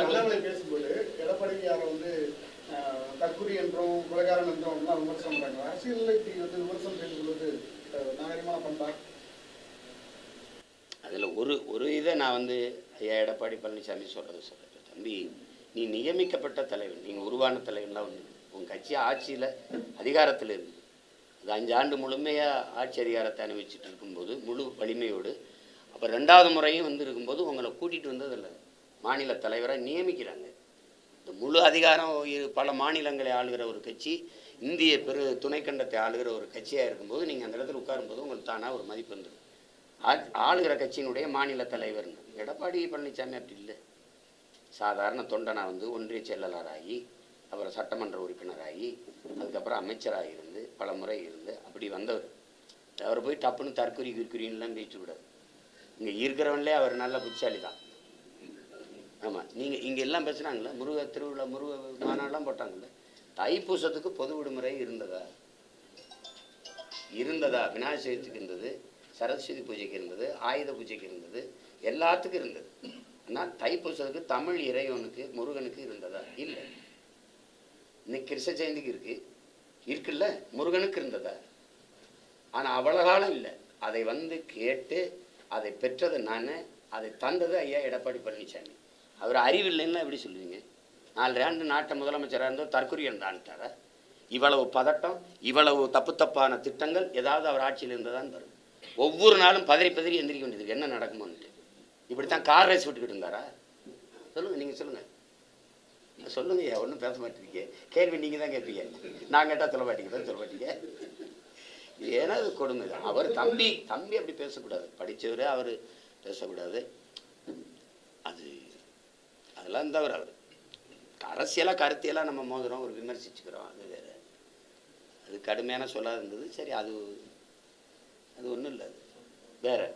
அண்ணாமலை பேசும்போது வந்து தற்குறி என்றும் என்றும் விமர்சனம் அரசியலில் இப்படி வந்து விமர்சனம் நாகரிகமான பண்பா? அதில் ஒரு ஒரு இதை நான் வந்து ஐயா எடப்பாடி பழனிசாமி சொல்கிறது சொல்கிறேன் தம்பி நீ நியமிக்கப்பட்ட தலைவன் நீங்கள் உருவான தலைவன்லாம் ஒன்று உன் கட்சி ஆட்சியில் அதிகாரத்தில் இருந்து அது அஞ்சு ஆண்டு முழுமையாக ஆட்சி அதிகாரத்தை அனுபவிச்சுட்டு இருக்கும்போது முழு வலிமையோடு அப்போ ரெண்டாவது முறையும் வந்து இருக்கும்போது உங்களை கூட்டிகிட்டு வந்ததில்லை மாநில தலைவரை நியமிக்கிறாங்க. இந்த முழு அதிகாரம் இரு- பல மாநிலங்களை ஆளுகிற ஒரு கட்சி இந்திய பெரு துணைக்கண்டத்தை ஆளுகிற ஒரு கட்சியாக இருக்கும்போது நீங்கள் அந்த இடத்துல உட்காரும்போது உங்களுக்கு தானாக ஒரு மதிப்பு வந்துடும் ஆ- ஆளுகிற கட்சியினுடைய மாநில தலைவர்னு எடப்பாடி பழனிசாமி அப்படி இல்லை. சாதாரண தொண்டனா வந்து ஒன்றிய செயலாளராகி அப்புறம் சட்டமன்ற உறுப்பினராகி அதுக்கப்புறம் அமைச்சராக இருந்து பல முறை இருந்து அப்படி வந்தவர். அவர் போய் டப்புன்னு தற்குறி கிற்குறின்லாம் பேச்சு விடாது இங்கே இருக்கிறவன்லே அவர் நல்ல புத்திசாலி தான் ஆமாம் நீங்கள் இங்கே எல்லாம் பேசுனாங்கல்ல முருக திருவிழா முருக மாநாடெலாம் போட்டாங்கல்ல தைப்பூசத்துக்கு பொது விடுமுறை இருந்ததா? இருந்ததா? விநாயகர் சதுர்த்திக்கு இருந்தது சரஸ்வதி பூஜைக்கு இருந்தது ஆயுத பூஜைக்கு இருந்தது எல்லாத்துக்கும் இருந்தது. ஆனால் தைப்பூசத்துக்கு தமிழ் இறைவனுக்கு முருகனுக்கு இருந்ததா? இல்லை. இன்னைக்கு கிருஷ்ண ஜெயந்திக்கு இருக்குது இருக்குல்ல முருகனுக்கு இருந்ததா? ஆனால் அவ்வளோ காலம் இல்லை. அதை வந்து கேட்டு அதை பெற்றது நான் அதை தந்தது ஐயா எடப்பாடி பழனிசாமி. அவர் அறிவில்லைன்னா எப்படி சொல்லுவீங்க? நாலு ஆண்டு நாட்டை முதலமைச்சராக இருந்தோம் தற்கொலை தான்ட்டாரா இவ்வளவு பதட்டம் இவ்வளவு தப்பு தப்பான திட்டங்கள் ஏதாவது அவர் ஆட்சியில் இருந்ததான்னு வரும். ஒவ்வொரு நாளும் பதறி பதறி எந்திரிக்க வேண்டியது என்ன நடக்குமோன்ட்டு. இப்படித்தான் கார் ரேஸ் விட்டுக்கிட்டு இருந்தாரா? சொல்லுங்க நீங்க சொல்லுங்க. சொல்லுங்க ஒன்றும் பேச மாட்டேங்க. கேள்வி நீங்க தான் கேட்பீங்க. நான் கேட்டால் சொல்ல மாட்டீங்க பேச சொல்ல மாட்டீங்க. ஏன்னா அது கொடுமை தான். அவர் தம்பி தம்பி அப்படி பேசக்கூடாது. படித்தவரே அவர் பேசக்கூடாது. அதெல்லாம் தவிர அவர் அரசியலாக கருத்தியெல்லாம் நம்ம மோதுறோம் ஒரு விமர்சிச்சுக்கிறோம். அது வேறு. அது கடுமையான சொல்லாது இருந்தது. சரி அது அது ஒன்றும் இல்லை. அது வேறு.